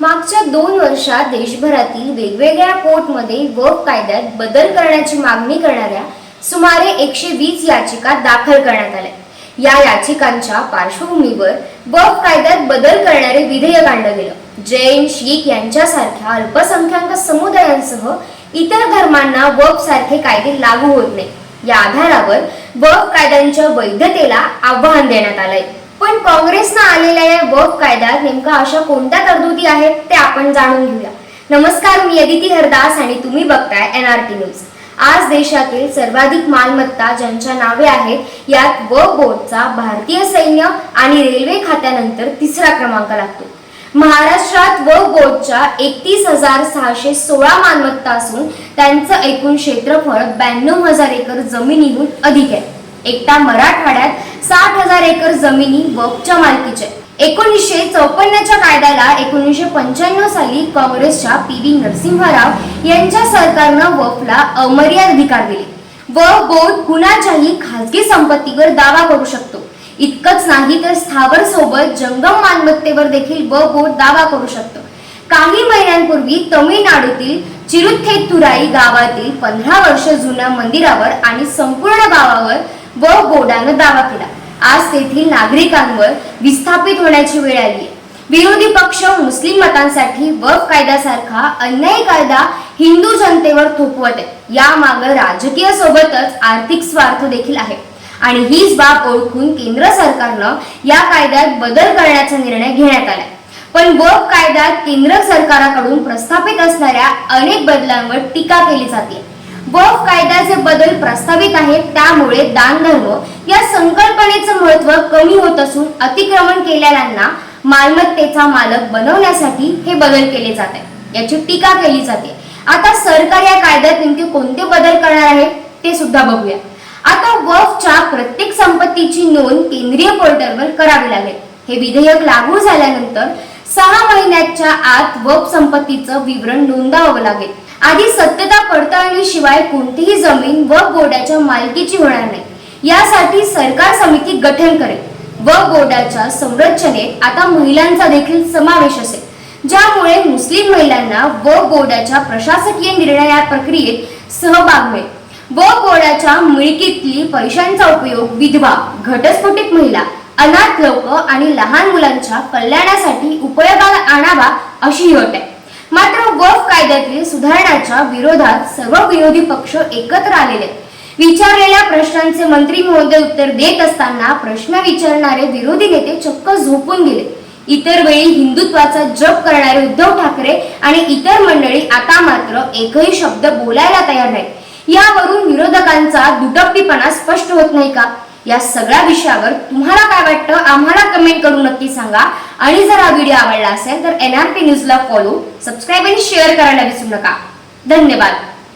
मागच्या दोन वर्षात देशभरातील वेगवेगळ्या कोर्टमध्ये वफ कायद्यात बदल करण्याची मागणी करणाऱ्या सुमारे एकशे वीस याचिका दाखल करण्यात आल्या. या याचिकांच्या पार्श्वभूमीवर वफ कायद्यात बदल करणारे विधेयक आणलं गेलं. जैन शीख यांच्यासारख्या अल्पसंख्याक समुदायांसह इतर धर्मांना वफ सारखे कायदे लागू होत नाही या आधारावर वफ कायद्यांच्या वैधतेला आव्हान देण्यात आलंय. पण काँग्रेसनं आलेल्या या वफ कायद्यात नेमका अशा कोणत्या तरतुदी आहेत ते आपण जाणून घेऊया. नमस्कार मी अदिती हरदास आणि तुम्ही बघताय एन आर टी न्यूज. आज देशातील सर्वाधिक मालमत्ता ज्यांच्या नावे आहेत यात व बोर्डचा भारतीय सैन्य आणि रेल्वे खात्यानंतर तिसरा क्रमांक लागतो. महाराष्ट्रात व बोर्डच्या एकतीस हजार सहाशे सोळा मालमत्ता असून त्यांचं एकूण क्षेत्रफळ ब्याण्णव हजार एकर जमिनीहून अधिक आहे. एकटा मराठवाड्यात साठ हजार एकर जमिनी वफच्या मालकीचे. एकोणीसशे चौपन्नच्या कायद्याला एकोणीसशे पंच्याण्णव साली काँग्रेसच्या पी व्ही नरसिंहराव यांच्या सरकारनं वफला अमर्याद अधिकार दिले. व बोर्ड कुणाच्याही खासगी संपत्तीवर दावा करू शकतो. इतकंच नाही तर स्थावर सोबत जंगम मालमत्तेवर देखील व बोर्ड दावा करू शकतो. काही महिन्यांपूर्वी तमिळनाडूतील चिरुथेतुराई गावातील पंधरा वर्ष जुन्या मंदिरावर आणि संपूर्ण गावावर व बोर्डानं दावा केला. आज तेथील नागरिकांवर विस्थापित होण्याची वेळ आली विरोधी पक्ष मुस्लिम मतांसाठी वफ कायद्यासारखा अन्यायी कायदा हिंदू जनतेवर थोपवत आहे यामागं राजकीय सोबतच आर्थिक स्वार्थ देखील आहे. आणि हीच बाब ओळखून केंद्र सरकारनं या कायद्यात बदल करण्याचा निर्णय घेण्यात आलाय. पण वफ कायद्यात केंद्र सरकाराकडून प्रस्थापित असणाऱ्या अनेक बदलांवर टीका केली जाते. वफ कायद्याचे बदल प्रस्तावित आहेत त्यामुळे दानधर्म या संकल्पनेचं महत्त्व कमी होत असून अतिक्रमण केलेल्यांना मालमत्तेचा मालक बनवण्यासाठी हे बदल केले जात आहे याची टीका केली जाते. आता सरकार या कायद्यात नेमके कोणते बदल करणार आहे ते सुद्धा बघूया. आता वफच्या प्रत्येक संपत्तीची नोंद केंद्रीय पोर्टलवर करावी लागेल. हे विधेयक लागू झाल्यानंतर सहा महिन्याच्या आत वप संपत्तीचं विवरण नोंदवावं लागेल. आधी सत्यता पडताळणीशिवाय कोणतीही जमीन व बोर्डाच्या मालकीची होणार नाही. यासाठी सरकार समिती गठन करेल. व बोर्डाच्या संरचनेत आता महिलांचा देखील समावेश असेल. ज्यामुळे मुस्लिम महिलांना व बोर्डाच्या प्रशासकीय निर्णया प्रक्रियेत सहभाग मिळेल. व बोर्डाच्या मिळकीतली पैशांचा उपयोग विधवा घटस्फोटित महिला अनाथ लोक आणि लहान मुलांच्या कल्याणासाठी उपयोगात आणावा अशी ही अट आहे. मात्र गोफ कायद्यातील सुधारणाच्या विरोधात सर्व विरोधी पक्ष एकत्र आलेले विचारलेल्या प्रश्नांचे मंत्री महोदय उत्तर देत असताना प्रश्न विचारणारे विरोधी नेते चक्क झोपून गेले. इतर वेळी हिंदुत्वाचा जप करणारे उद्धव ठाकरे आणि इतर मंडळी आता मात्र एकही शब्द बोलायला तयार नाही यावरून विरोधकांचा दुटप्पीपणा स्पष्ट होत नाही का? या सगळ्या विषयावर तुम्हाला काय वाटतं आम्हाला कमेंट करून नक्की सांगा. आणि जर हा व्हिडिओ आवडला असेल तर एन आर पी न्यूजला फॉलो सबस्क्राईब आणि शेअर करायला विसरू नका. धन्यवाद.